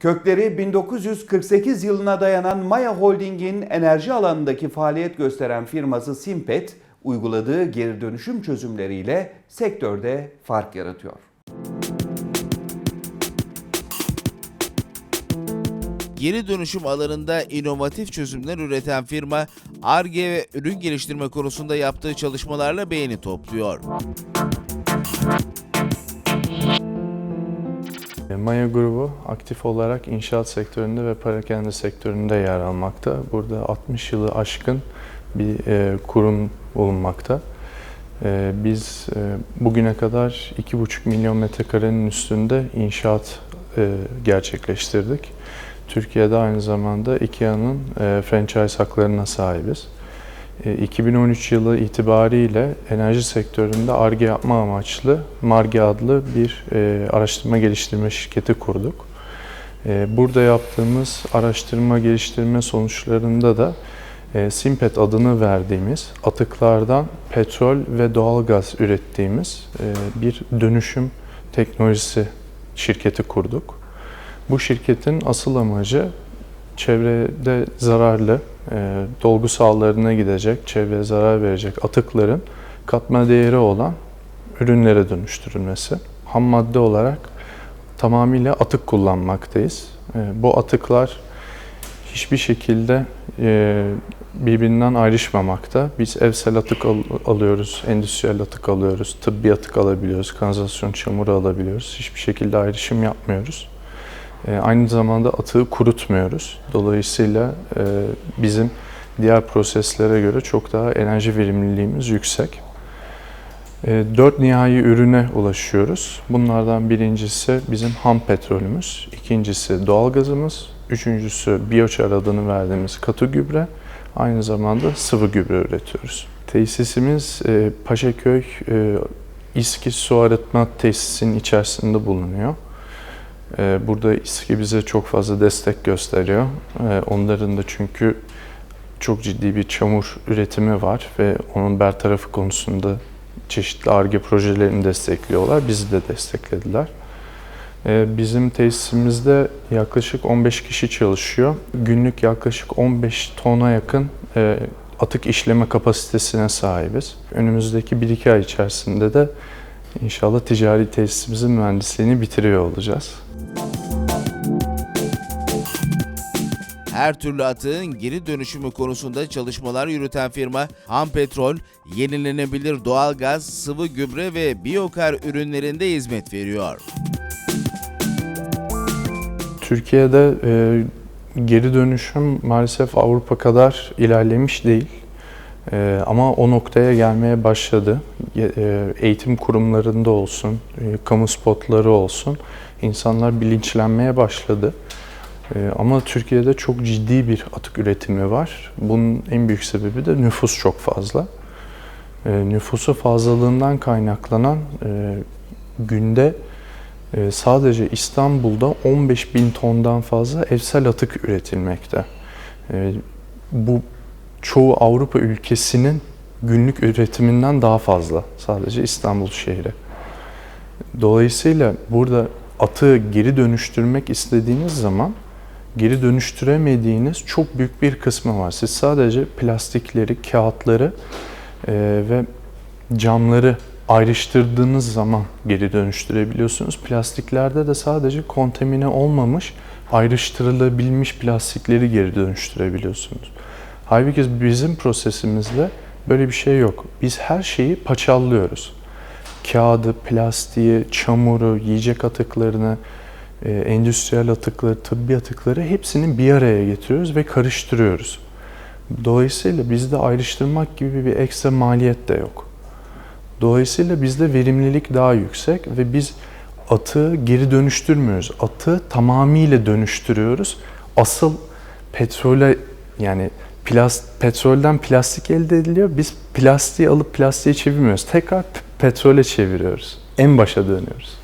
Kökleri 1948 yılına dayanan Maya Holding'in enerji alanındaki faaliyet gösteren firması Simpet, uyguladığı geri dönüşüm çözümleriyle sektörde fark yaratıyor. Geri dönüşüm alanında inovatif çözümler üreten firma, ARGE ve ürün geliştirme konusunda yaptığı çalışmalarla beğeni topluyor. Maya grubu aktif olarak inşaat sektöründe ve parakende sektöründe yer almakta. Burada 60 yılı aşkın bir e, kurum bulunmakta. E, biz e, bugüne kadar 2,5 milyon metrekarenin üstünde inşaat e, gerçekleştirdik. Türkiye'de aynı zamanda IKEA'nın franchise haklarına sahibiz. E, 2013 yılı itibariyle enerji sektöründe ARGE yapma amaçlı MARGE adlı bir e, araştırma geliştirme şirketi kurduk. E, Burada yaptığımız araştırma geliştirme sonuçlarında da e, Simpet adını verdiğimiz atıklardan petrol ve doğalgaz ürettiğimiz e, bir dönüşüm teknolojisi şirketi kurduk. Bu şirketin asıl amacı çevrede zararlı, e, dolgu sahalarına gidecek, çevreye zarar verecek atıkların katma değeri olan ürünlere dönüştürülmesi. Ham madde olarak tamamıyla atık kullanmaktayız. E, bu atıklar hiçbir şekilde e, birbirinden ayrışmamakta. Biz evsel atık al- alıyoruz, endüstriyel atık alıyoruz, tıbbi atık alabiliyoruz, kanalizasyon çamuru alabiliyoruz. Hiçbir şekilde ayrışım yapmıyoruz. E, aynı zamanda atığı kurutmuyoruz. Dolayısıyla e, bizim diğer proseslere göre çok daha enerji verimliliğimiz yüksek. E, dört nihai ürüne ulaşıyoruz. Bunlardan birincisi bizim ham petrolümüz, ikincisi doğalgazımız, üçüncüsü biyoçar adını verdiğimiz katı gübre, aynı zamanda sıvı gübre üretiyoruz. Tesisimiz Paşaköy e, İSKİ Su Arıtma Tesisinin içerisinde bulunuyor. Ee, Burada İSKİ bize çok fazla destek gösteriyor. Ee, Onların da çünkü çok ciddi bir çamur üretimi var ve onun bertarafı konusunda çeşitli ARGE projelerini destekliyorlar. Bizi de desteklediler. Ee, Bizim tesisimizde yaklaşık 15 kişi çalışıyor. Günlük yaklaşık 15 tona yakın e, atık işleme kapasitesine sahibiz. Önümüzdeki 1-2 ay içerisinde de inşallah ticari tesisimizin mühendisliğini bitiriyor olacağız. Her türlü atığın geri dönüşümü konusunda çalışmalar yürüten firma, ham petrol, yenilenebilir doğalgaz, sıvı gübre ve biyokar ürünlerinde hizmet veriyor. Türkiye'de e, geri dönüşüm maalesef Avrupa kadar ilerlemiş değil. E, ama o noktaya gelmeye başladı. E, eğitim kurumlarında olsun, e, kamu spotları olsun insanlar bilinçlenmeye başladı. E, ama Türkiye'de çok ciddi bir atık üretimi var. Bunun en büyük sebebi de nüfus çok fazla. E, nüfusu fazlalığından kaynaklanan e, günde ee, sadece İstanbul'da 15 bin tondan fazla evsel atık üretilmekte. Ee, Bu çoğu Avrupa ülkesinin günlük üretiminden daha fazla sadece İstanbul şehri. Dolayısıyla burada atığı geri dönüştürmek istediğiniz zaman geri dönüştüremediğiniz çok büyük bir kısmı var. Siz sadece plastikleri, kağıtları e, ve camları ayrıştırdığınız zaman geri dönüştürebiliyorsunuz. Plastiklerde de sadece kontamine olmamış, ayrıştırılabilmiş plastikleri geri dönüştürebiliyorsunuz. Halbuki bizim prosesimizde böyle bir şey yok. Biz her şeyi paçallıyoruz. Kağıdı, plastiği, çamuru, yiyecek atıklarını, endüstriyel atıkları, tıbbi atıkları hepsini bir araya getiriyoruz ve karıştırıyoruz. Dolayısıyla bizde ayrıştırmak gibi bir ekstra maliyet de yok. Dolayısıyla bizde verimlilik daha yüksek ve biz atığı geri dönüştürmüyoruz. Atığı tamamıyla dönüştürüyoruz. Asıl petrole yani plast, petrolden plastik elde ediliyor. Biz plastiği alıp plastiğe çevirmiyoruz. Tekrar petrole çeviriyoruz. En başa dönüyoruz.